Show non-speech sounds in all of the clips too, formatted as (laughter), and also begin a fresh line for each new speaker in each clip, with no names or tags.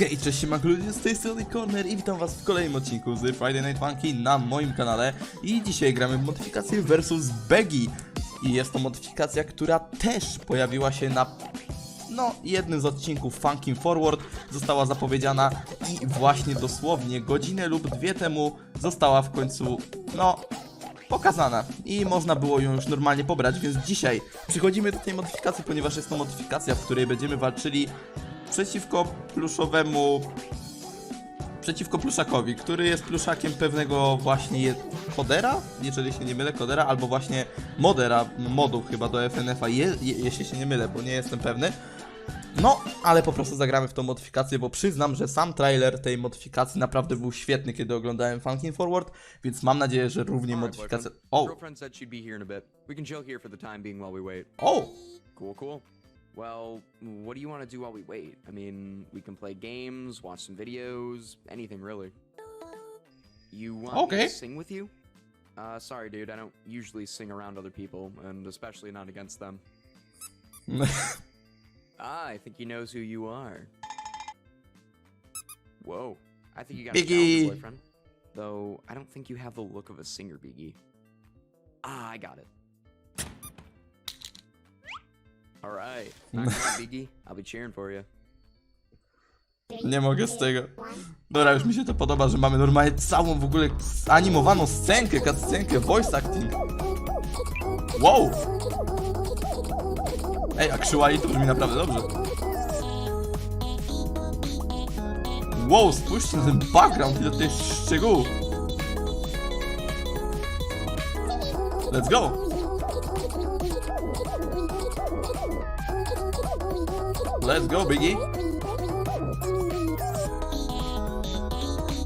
Hej, cześć, siemanko ludzie, z tej strony Corner i witam was w kolejnym odcinku z Friday Night Funky na moim kanale. I dzisiaj gramy w modyfikację versus Beggy i jest to modyfikacja, która też pojawiła się na no, jednym z odcinków Funkin' Forward. Została zapowiedziana i właśnie dosłownie godzinę lub dwie temu została w końcu, no, pokazana. I można było ją już normalnie pobrać, więc dzisiaj przychodzimy do tej modyfikacji, ponieważ jest to modyfikacja, w której będziemy walczyli przeciwko pluszowemu przeciwko pluszakowi, który jest pluszakiem pewnego właśnie kodera, jeżeli się nie mylę, kodera, albo właśnie modera, modów chyba do FNF-a, je, je, jeśli się nie mylę, bo nie jestem pewny. No, ale po prostu zagramy w tą modyfikację, bo przyznam, że sam trailer tej modyfikacji naprawdę był świetny, kiedy oglądałem Funkin' Forward, więc mam nadzieję, że równie modyfikacja... O,
wait.
o,
Cool, cool. Well, what do you want to do while we wait? I mean, we can play games, watch some videos, anything really. You want me
Okay.
to sing with you? Uh, sorry, dude. I don't usually sing around other people, and especially not against them. (laughs) Ah, I think he knows who you are. Whoa. I think you got a
Biggie.
talented boyfriend. Though, I don't think you have the look of a singer, Biggie. Ah, I got it. It (laughs) out, Biggie. I'll be cheering for you.
nie mogę z tego. Dobra, już mi się to podoba, że mamy normalnie całą w ogóle animowaną scenkę, cutscenkę, voice acting. Wow! Ej, actually to brzmi naprawdę dobrze. Wow, spójrzcie na ten background, ile tutaj jest szczegółów. Let's go! Let's go, Biggie!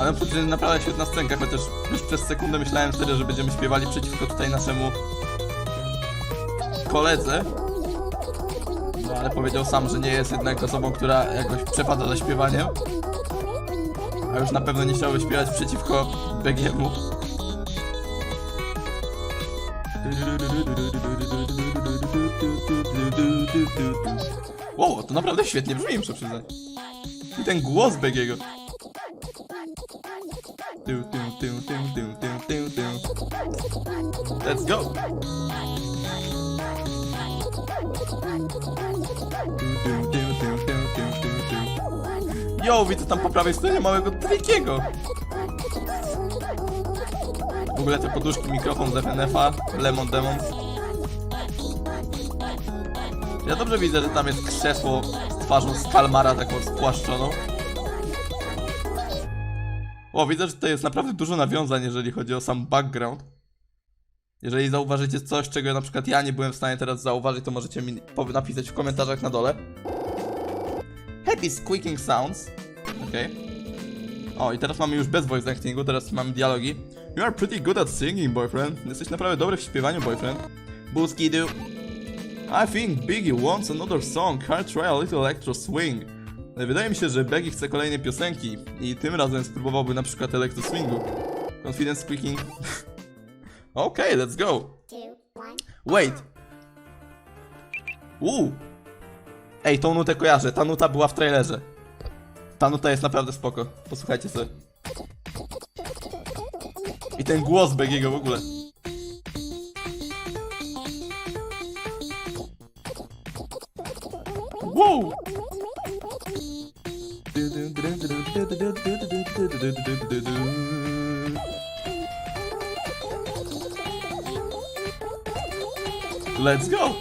Ale przecież naprawdę świetna scenka, chociaż już przez sekundę myślałem wtedy, że będziemy śpiewali przeciwko tutaj naszemu koledze. No ale powiedział sam, że nie jest jednak osobą, która jakoś przepada za śpiewaniem. A już na pewno nie chciałby śpiewać przeciwko Begiemu. Wow, to naprawdę świetnie brzmi, muszę przyznać. I ten głos Begiego. Let's go! Yo, widzę tam po prawej stronie małego Trikiego. W ogóle te poduszki, mikrofon z FNF-a, Lemon Demon. Ja dobrze widzę, że tam jest krzesło z twarzą z kalmara taką spłaszczoną. O, widzę, że tutaj jest naprawdę dużo nawiązań, jeżeli chodzi o sam background. Jeżeli zauważycie coś, czego na przykład ja nie byłem w stanie teraz zauważyć, to możecie mi napisać w komentarzach na dole. Happy squeaking sounds. Okej. O, i teraz mamy już bez voice actingu, teraz mamy dialogi. You are pretty good at singing, boyfriend. Jesteś naprawdę dobry w śpiewaniu, boyfriend. Booski do. I think Biggie wants another song. I'll try a little electro swing. Wydaje mi się, że Beggy chce kolejnej piosenki i tym razem spróbowałby na przykład electro swingu. Confidence speaking. (laughs) Okej, let's go. Wait. Uuu. Ej, tą nutę kojarzę. Ta nuta była w trailerze. Ta nuta jest naprawdę spoko. Posłuchajcie sobie. I ten głos Beggiego w ogóle. Wow! Let's go!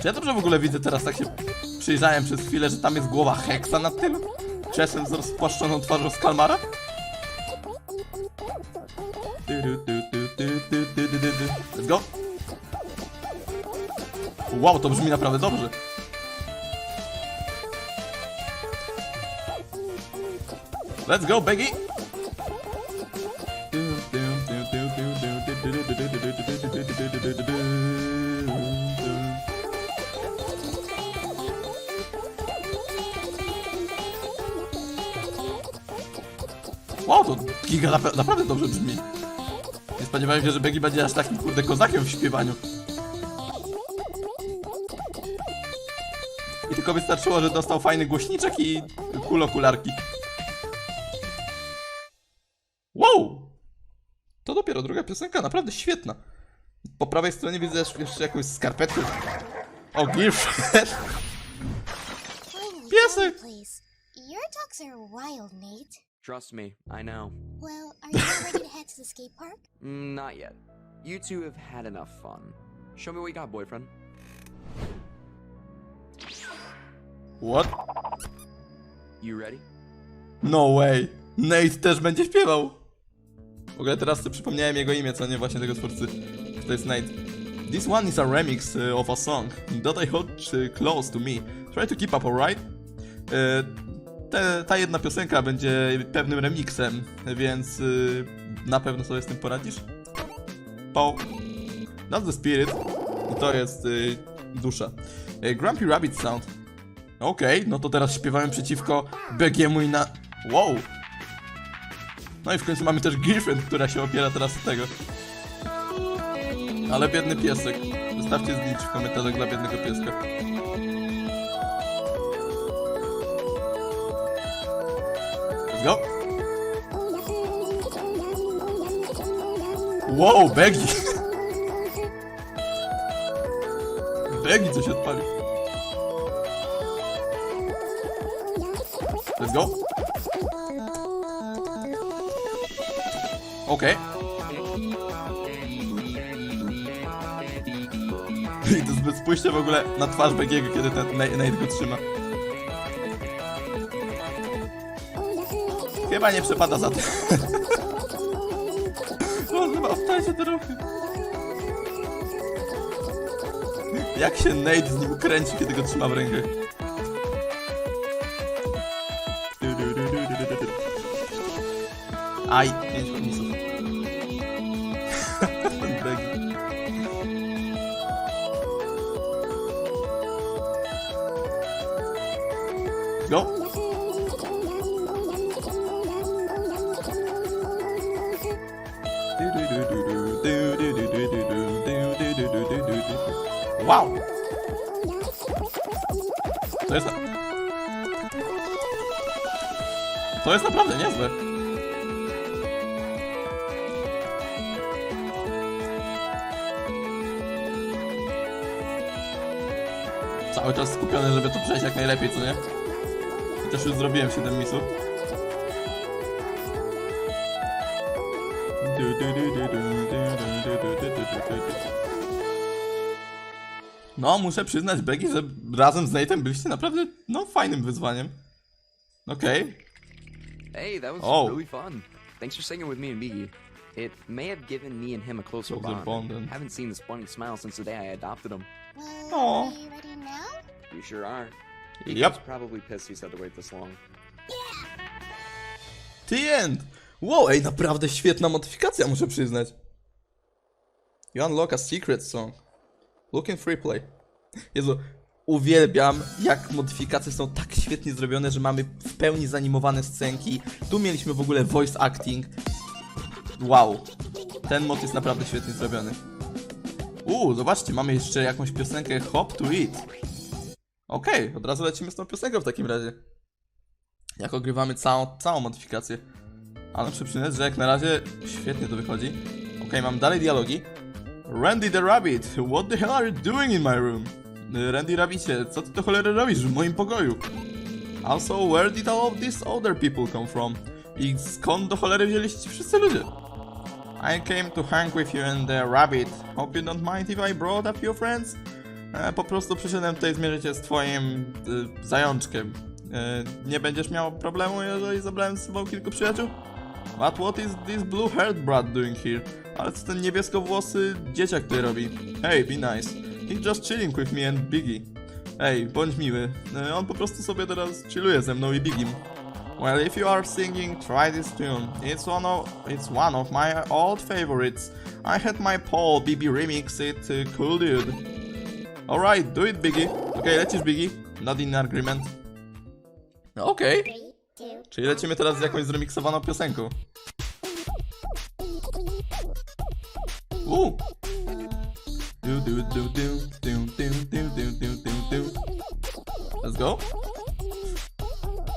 Czy ja dobrze w ogóle widzę teraz, tak się przyjrzałem przez chwilę, że tam jest głowa Hexa nad tym krzesłem z rozpłaszczoną twarzą z Kalmara? Let's go! Wow, to brzmi naprawdę dobrze. Let's go, Beggy! Wow, to giga napra- naprawdę dobrze brzmi. Spodziewałem się, że Beggy będzie aż takim kurde kozakiem w śpiewaniu. I tylko wystarczyło, że dostał fajny głośniczek i kulokularki. Wow! To dopiero druga piosenka, naprawdę świetna. Po prawej stronie widzę jeszcze- jakąś skarpetkę. O, Gilfred! Piesek!
Your dogs are wild, Nate.
Trust me, I know.
Well, are you ready to head to the skate park? (laughs)
Mm, not yet. You two have had enough fun. Show me what you got, boyfriend.
What?
You ready?
No way! Nate też będzie śpiewał! W ogóle teraz sobie przypomniałem jego imię, co nie właśnie tego twórcy. To jest Nate. This one is a remix uh, of a song. That I hold uh, close to me. Try to keep up, alright? E, te, ta jedna piosenka będzie pewnym remixem, więc y, na pewno sobie z tym poradzisz. Po. That's the spirit. I to jest y, dusza. E, Grumpy Rabbit Sound. Okej, no to teraz śpiewamy przeciwko Begiemu i na... Wow! No i w końcu mamy też Girlfriend, która się opiera teraz od tego. Ale biedny piesek. Zostawcie zdjęcie w komentarzach dla biednego pieska. Go! Wow, Beggy! (laughs) Beggy coś odpalił. Let's go. Okej. I (laughs) to zbyt spójrzcie w ogóle na twarz Begiego, kiedy ten Nate go trzyma. Chyba nie przepada za to. (laughs) On chyba wtajcie do ruchy. Jak się Nate z nim kręci, kiedy go trzyma w rękach. Aj, Wow! To jest... To jest naprawdę niezłe. Cały czas skupiony, żeby to przejść jak najlepiej, co nie? I też już zrobiłem 7 misów. No, muszę przyznać, Becky, że razem z Nate'em byliście naprawdę, no, fajnym wyzwaniem. Okej.
Hey, that was
Oh.
really fun. Thanks for singing with me and Biggie. It may have given me and him a closer
Closer
bond.
bond and-
Haven't seen this funny smile since the day I adopted him.
Well,
Aw.
you ready now?
You sure are. He
Yep.
was probably pissed he's had to wait this long.
The end! Wow, ej, naprawdę świetna modyfikacja, muszę przyznać. You unlock a secret song. Look in free play. Jezu, uwielbiam, jak modyfikacje są tak świetnie zrobione, że mamy w pełni zanimowane scenki. Tu mieliśmy w ogóle voice acting. Wow. Ten mod jest naprawdę świetnie zrobiony. Uuu, zobaczcie, mamy jeszcze jakąś piosenkę Hop to Eat. Okej, od razu lecimy z tą piosenką w takim razie. Jak ogrywamy całą, całą modyfikację. Ale muszę przyznać, że jak na razie świetnie to wychodzi. Okej, mam dalej dialogi. Randy the Rabbit, what the hell are you doing in my room? Randy Rabbicie, co ty to cholery robisz w moim pokoju? Also, where did all of these other people come from? I skąd do cholery wzięliście ci wszyscy ludzie? I came to hang with you and the rabbit. Hope you don't mind if I brought a few friends? E, po prostu przyszedłem tutaj zmierzyć się z twoim y, zajączkiem. E, nie będziesz miał problemu, jeżeli zabrałem z sobą kilku przyjaciół? But what is this blue-haired brat doing here? Ale co ten niebieskowłosy dzieciak tutaj robi? Hey, be nice. He's just chilling with me and Biggie. Ej, bądź miły. E, On po prostu sobie teraz chilluje ze mną i Biggiem. Well, if you are singing, try this tune. It's one of it's one of my old favorites. I had my Paul BB remix it. Uh, cool dude. Alright, do it, Biggie. Okay, lecisz, Biggie. Not in agreement. Okej.
Three, two,
Czyli lecimy teraz z jakąś zremiksowaną piosenką. Let's go.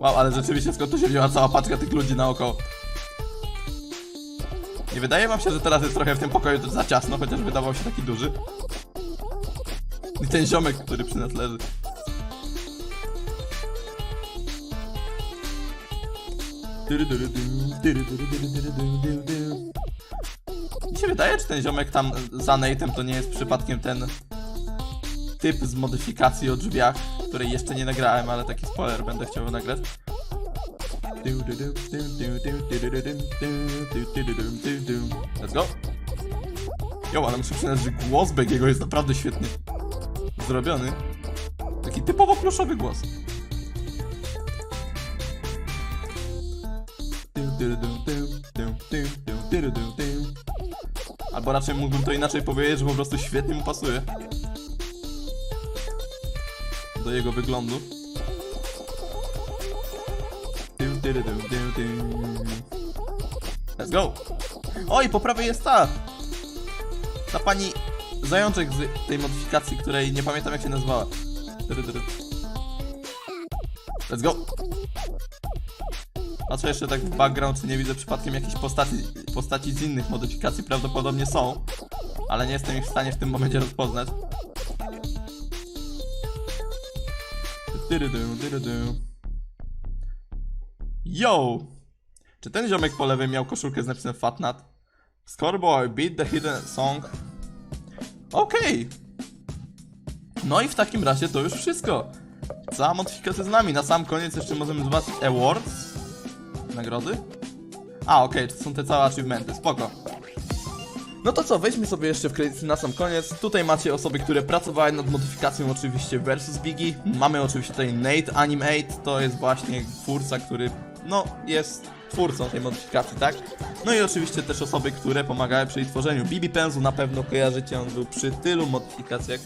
Wow, ale rzeczywiście skąd tu się wzięła cała paczka tych ludzi naokoło? Nie wydaje wam się, że teraz jest trochę w tym pokoju za ciasno, chociaż wydawał się taki duży. I ten ziomek, który przy nas leży. Mi się wydaje, czy ten ziomek tam za Nate'em to nie jest przypadkiem ten typ z modyfikacji o drzwiach, której jeszcze nie nagrałem, ale taki spoiler będę chciał nagrać. Let's go. Jo, ale muszę przyznać, że głos Begiego jest naprawdę świetnie zrobiony. Taki typowo pluszowy głos. Albo raczej mógłbym to inaczej powiedzieć, że po prostu świetnie mu pasuje. Do jego wyglądu. Let's go! O, i po prawej jest ta! Ta pani zajączek z tej modyfikacji, której nie pamiętam jak się nazywała. Let's go! Patrzę jeszcze tak w background, nie widzę przypadkiem jakichś postaci, postaci z innych modyfikacji. Prawdopodobnie są, ale nie jestem ich w stanie w tym momencie rozpoznać. Yo! Czy ten ziomek po lewej miał koszulkę z napisem Fatnat? Scoreboy, beat the hidden song. Okej. No i w takim razie to już wszystko. Cała modyfikacja z nami. Na sam koniec jeszcze możemy zobaczyć awards. Nagrody? A, okej, to są te całe achievementy, spoko. No to co, weźmy sobie jeszcze w kredyty na sam koniec. Tutaj macie osoby, które pracowały nad modyfikacją oczywiście versus Biggie. Mamy oczywiście tutaj Nate Animate, to jest właśnie twórca, który no jest twórcą tej modyfikacji, tak? No i oczywiście też osoby, które pomagały przy jej tworzeniu. Bibi Penzu na pewno kojarzycie, on był przy tylu modyfikacjach.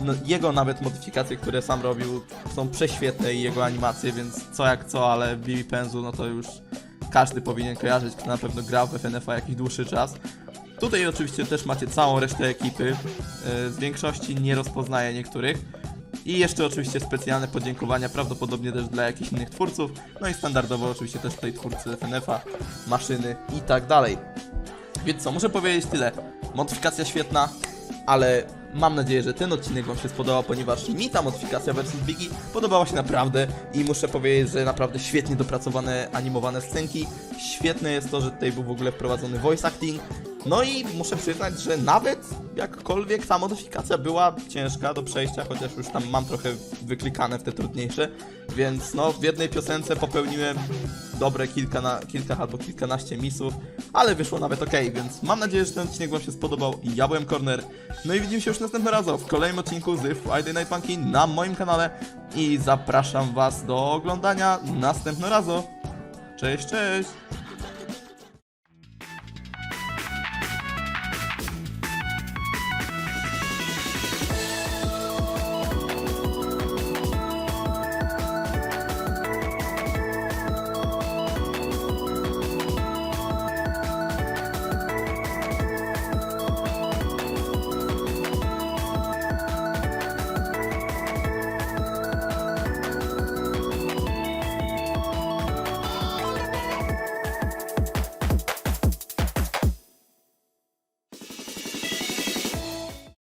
No, jego nawet modyfikacje, które sam robił, są prześwietne i jego animacje, więc co jak co, ale Bibi Penzu, no to już każdy powinien kojarzyć, kto na pewno grał w FNF-a jakiś dłuższy czas. Tutaj oczywiście też macie całą resztę ekipy. Z większości nie rozpoznaję niektórych. I jeszcze oczywiście specjalne podziękowania, prawdopodobnie też dla jakichś innych twórców. No i standardowo oczywiście też tutaj twórcy FNF-a, maszyny i tak dalej. Więc co, muszę powiedzieć tyle. Modyfikacja świetna, ale mam nadzieję, że ten odcinek Wam się spodobał, ponieważ mi ta modyfikacja versus Biggie podobała się naprawdę i muszę powiedzieć, że naprawdę świetnie dopracowane animowane scenki. Świetne jest to, że tutaj był w ogóle wprowadzony voice acting. No i muszę przyznać, że nawet jakkolwiek ta modyfikacja była ciężka do przejścia, chociaż już tam mam trochę wyklikane w te trudniejsze, więc no w jednej piosence popełniłem dobre kilka, na, kilka albo kilkanaście misów, ale wyszło nawet ok, więc mam nadzieję, że ten odcinek Wam się spodobał ja byłem Corner. No i widzimy się już następnym razem w kolejnym odcinku z Friday Night Funky na moim kanale i zapraszam Was do oglądania następnym razem. Cześć, cześć!